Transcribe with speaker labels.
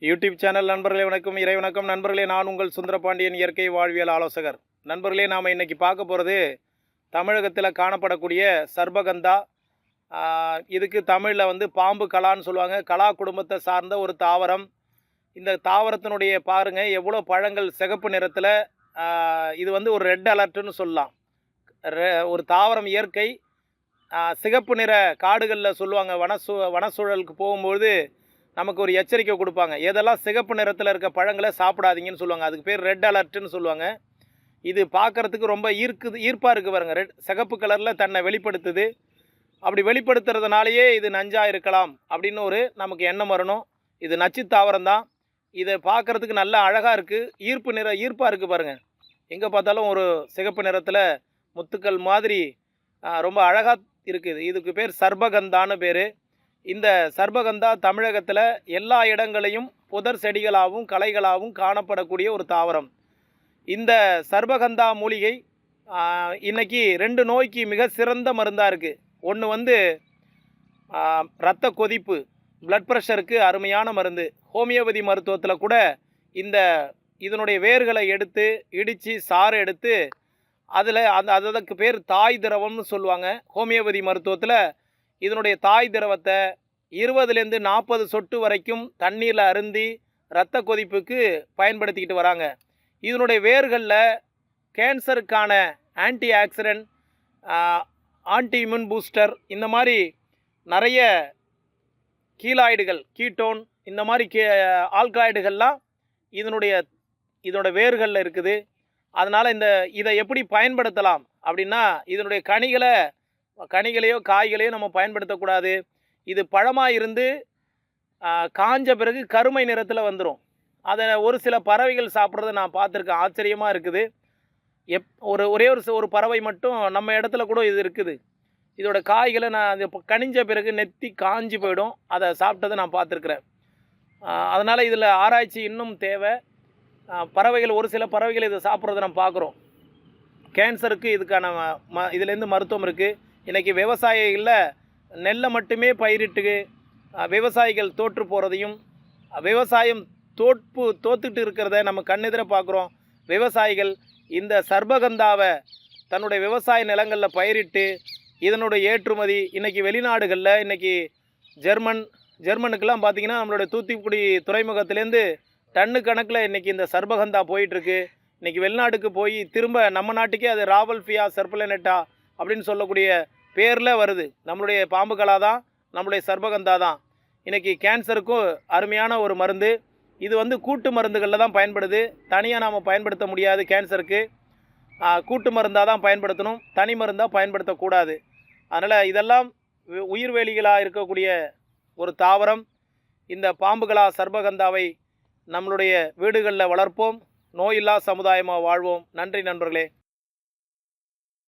Speaker 1: YouTube channel நண்பர்களே வணக்கம். இறை வணக்கம். நண்பர்களே நான் உங்கள் சுந்தரபாண்டியன் இயற்கை வாழ்வியல் ஆலோசகர். நண்பர்களே நாம் இன்றைக்கி பார்க்க போகிறது தமிழகத்தில் காணப்படக்கூடிய சர்பகந்தா. இதுக்கு தமிழில் வந்து பாம்பு கலான்னு சொல்லுவாங்க. கலா குடும்பத்தை சார்ந்த ஒரு தாவரம். இந்த தாவரத்தினுடைய பாருங்கள் எவ்வளோ பழங்கள் சிகப்பு நிறத்தில் இது வந்து ஒரு ரெட் அலர்ட்டுன்னு சொல்லலாம். ரெ- ஒரு தாவரம் இயற்கை. சிகப்பு நிற காடுகளில் சொல்லுவாங்க. வனசூ வனச்சூழலுக்கு போகும்போது நமக்கு ஒரு எச்சரிக்கை கொடுப்பாங்க. எதெல்லாம் சிகப்பு நிறத்தில் இருக்க பழங்களை சாப்பிடாதீங்கன்னு சொல்லுவாங்க. அதுக்கு பேர் ரெட் அலர்ட்னு சொல்லுவாங்க. இது பார்க்கறதுக்கு ரொம்ப ஈர்க்குது ஈர்ப்பாக இருக்குது பாருங்கள் ரெட் சிகப்பு கலரில் தன்னை வெளிப்படுத்துது. அப்படி வெளிப்படுத்துறதுனாலேயே இது நஞ்சாக இருக்கலாம் அப்படின்னு ஒரு நமக்கு எண்ணம் வரணும். இது நச்சு தாவரம் தான். இதை பார்க்குறதுக்கு நல்லா அழகாக இருக்குது ஈர்ப்பு நிற ஈர்ப்பாக இருக்குது பாருங்கள் எங்கே பார்த்தாலும் ஒரு சிகப்பு நிறத்தில் முத்துக்கள் மாதிரி ரொம்ப அழகாக இருக்குது. இதுக்கு பேர் சர்பகந்தான்னு பேர். இந்த சர்பகந்தா தமிழகத்தில் எல்லா இடங்களையும் புதர் செடிகளாகவும் கலைகளாகவும் காணப்படக்கூடிய ஒரு தாவரம். இந்த சர்பகந்தா மூலிகை இன்றைக்கி ரெண்டு நோய்க்கு மிக சிறந்த மருந்தாக இருக்குது ஒன்று வந்து இரத்த கொதிப்பு பிளட் ப்ரெஷருக்கு அருமையான மருந்து. ஹோமியோபதி மருத்துவத்தில் கூட இந்த இதனுடைய வேர்களை எடுத்து இடித்து சாறு எடுத்து அதில் அந்த அதற்கு பேர் தாய் திரவம்னு சொல்லுவாங்க. ஹோமியோபதி மருத்துவத்தில் இதனுடைய தாய் திரவத்தை இருபதுலேருந்து நாற்பது சொட்டு வரைக்கும் தண்ணீரில் அருந்தி இரத்த கொதிப்புக்கு பயன்படுத்திக்கிட்டு வராங்க. இதனுடைய வேர்களில் கேன்சருக்கான antioxidant anti immune booster இந்த மாதிரி நிறைய கீலாய்டுகள் கீட்டோன் இந்த மாதிரி கே ஆல்காய்டுகள்லாம் இதனுடைய இதனோட வேர்களில் இருக்குது. அதனால் இந்த இதை எப்படி பயன்படுத்தலாம் அப்படின்னா இதனுடைய கனிகளை கனிகளையோ காய்களையோ நம்ம பயன்படுத்தக்கூடாது. இது பழமாக இருந்து காஞ்ச பிறகு கருமை நிறத்தில் வந்துடும் அதை ஒரு சில பறவைகள் சாப்பிட்றத நான் பார்த்துருக்கேன். ஆச்சரியமாக இருக்குது. எப் ஒரு ஒரே ஒரு ஒரு பறவை மட்டும் நம்ம இடத்துல கூட இது இருக்குது. இதோட காய்களை நான் அது கனிஞ்ச பிறகு நெத்தி காஞ்சி போயிடும். அதை சாப்பிட்டதை நான் பார்த்துருக்குறேன். அதனால் இதில் ஆராய்ச்சி இன்னும் தேவை. பறவைகள் ஒரு சில பறவைகள் இதை சாப்பிட்றத நம்ம பார்க்குறோம். கேன்சருக்கு இதுக்கான ம- ம இதுலேருந்து மருத்துவம் இருக்குது இன்றைக்கி விவசாயிகளில் நெல்லை மட்டுமே பயிரிட்டு விவசாயிகள் தோற்று போகிறதையும் விவசாயம் தோற்பு தோத்துட்டு இருக்கிறத நம்ம கண்ணெதிர பார்க்குறோம் விவசாயிகள் இந்த சர்பகந்தாவை தன்னுடைய விவசாய நிலங்களில் பயிரிட்டு இதனுடைய ஏற்றுமதி இன்றைக்கி வெளிநாடுகளில் இன்றைக்கி ஜெர்மன் ஜெர்மனுக்கெல்லாம் பார்த்தீங்கன்னா நம்மளுடைய தூத்துக்குடி துறைமுகத்திலேருந்து டன்னு கணக்கில் இன்றைக்கி இந்த சர்பகந்தா போயிட்டுருக்கு. இன்றைக்கி வெளிநாட்டுக்கு போய் திரும்ப நம்ம நாட்டுக்கே அது ராவல்ஃபியா செர்பலனெட்டா அப்படின்னு சொல்லக்கூடிய பேரில் வருது. நம்மளுடைய பாம்புகளா தான் நம்மளுடைய சர்பகந்தா தான். இன்றைக்கி கேன்சருக்கும் அருமையான ஒரு மருந்து. இது வந்து கூட்டு மருந்துகளில் தான் பயன்படுது. தனியாக நாம் பயன்படுத்த முடியாது கேன்சருக்கு. கூட்டு மருந்தாக தான் பயன்படுத்தணும். தனி மருந்தாக பயன்படுத்தக்கூடாது. அதனால் இதெல்லாம் உயிர்வேலிகளாக இருக்கக்கூடிய ஒரு தாவரம். இந்த பாம்புகளா சர்பகந்தாவை நம்மளுடைய வீடுகளில் வளர்ப்போம். நோயில்லா சமுதாயமாக வாழ்வோம். நன்றி நண்பர்களே.